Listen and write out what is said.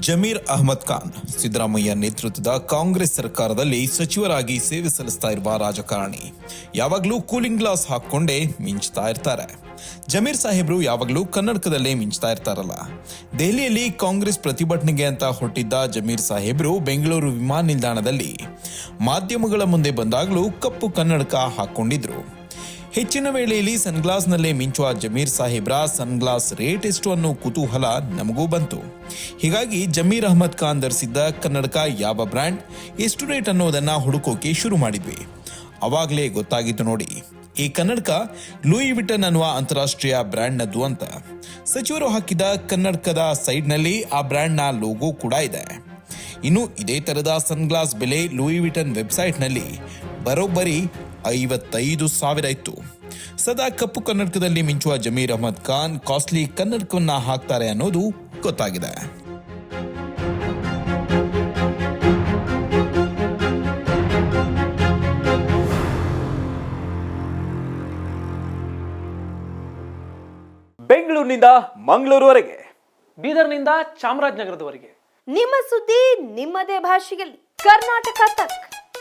ಜಮೀರ್ ಅಹಮದ್ ಖಾನ್. ಸಿದ್ದರಾಮಯ್ಯ ನೇತೃತ್ವದ ಕಾಂಗ್ರೆಸ್ ಸರ್ಕಾರದಲ್ಲಿ ಸಚಿವರಾಗಿ ಸೇವೆ ಸಲ್ಲಿಸ್ತಾ ಇರುವ ರಾಜಕಾರಣಿ. ಯಾವಾಗಲೂ ಕೂಲಿಂಗ್ ಗ್ಲಾಸ್ ಹಾಕೊಂಡೇ ಮಿಂಚ್ತಾ ಇರ್ತಾರೆ. ಜಮೀರ್ ಸಾಹೇಬ್ರು ಯಾವಾಗಲೂ ಕನ್ನಡಕದಲ್ಲೇ ಮಿಂಚ್ತಾ ಇರ್ತಾರಲ್ಲ. ದೆಹಲಿಯಲ್ಲಿ ಕಾಂಗ್ರೆಸ್ ಪ್ರತಿಭಟನೆಗೆ ಅಂತ ಹೊರಟಿದ್ದ ಜಮೀರ್ ಸಾಹೇಬ್ರು ಬೆಂಗಳೂರು ವಿಮಾನ ನಿಲ್ದಾಣದಲ್ಲಿ ಮಾಧ್ಯಮಗಳ ಮುಂದೆ ಬಂದಾಗಲೂ ಕಪ್ಪು ಕನ್ನಡಕ ಹಾಕೊಂಡಿದ್ರು. ಹೆಚ್ಚಿನ ವೇಳೆಯಲ್ಲಿ ಸನ್ಗ್ಲಾಸ್ನಲ್ಲೇ ಮಿಂಚುವ ಜಮೀರ್ ಸಾಹೇಬ್ರ ಸನ್ಗ್ಲಾಸ್ ರೇಟ್ ಎಷ್ಟು ಅನ್ನೋ ಕುತೂಹಲ ನಮಗೂ ಬಂತು. ಹೀಗಾಗಿ ಜಮೀರ್ ಅಹಮದ್ ಖಾನ್ ಧರಿಸಿದ್ದ ಕನ್ನಡಕ ಯಾವ ಬ್ರ್ಯಾಂಡ್, ಎಷ್ಟು ರೇಟ್ ಅನ್ನೋದನ್ನು ಹುಡುಕೋಕೆ ಶುರು ಮಾಡಿದ್ವಿ. ಅವಾಗಲೇ ಗೊತ್ತಾಗಿತ್ತು ನೋಡಿ, ಈ ಕನ್ನಡಕ ಲೂಯಿ ವಿಟನ್ ಅನ್ನುವ ಅಂತಾರಾಷ್ಟ್ರೀಯ ಬ್ರ್ಯಾಂಡ್ನದ್ದು ಅಂತ. ಸಚಿವರು ಹಾಕಿದ ಕನ್ನಡಕದ ಸೈಡ್ನಲ್ಲಿ ಆ ಬ್ರ್ಯಾಂಡ್ನ ಲೋಗೋ ಕೂಡ ಇದೆ. ಇನ್ನು ಇದೇ ತರದ ಸನ್ಗ್ಲಾಸ್ ಬೆಲೆ ಲೂಯಿ ವಿಟನ್ ವೆಬ್ಸೈಟ್ನಲ್ಲಿ ಬರೋಬ್ಬರಿ ಐವತ್ತೈದು ಸಾವಿರ ಇತ್ತು. ಸದಾ ಕಪ್ಪು ಕನ್ನಡಕದಲ್ಲಿ ಮಿಂಚುವ ಜಮೀರ್ ಅಹಮದ್ ಖಾನ್ ಕಾಸ್ಟ್ಲಿ ಕನ್ನಡಕವನ್ನ ಹಾಕ್ತಾರೆ ಅನ್ನೋದು ಗೊತ್ತಾಗಿದೆ. ಬೆಂಗಳೂರಿನಿಂದ ಮಂಗಳೂರುವರೆಗೆ ಬೀದರ್ನಿಂದ ಚಾಮರಾಜನಗರದವರೆಗೆ. ನಿಮ್ಮ ಸುದ್ದಿ ನಿಮ್ಮದೇ ಭಾಷೆಯಲ್ಲಿ. ಕರ್ನಾಟಕ ತಕ್.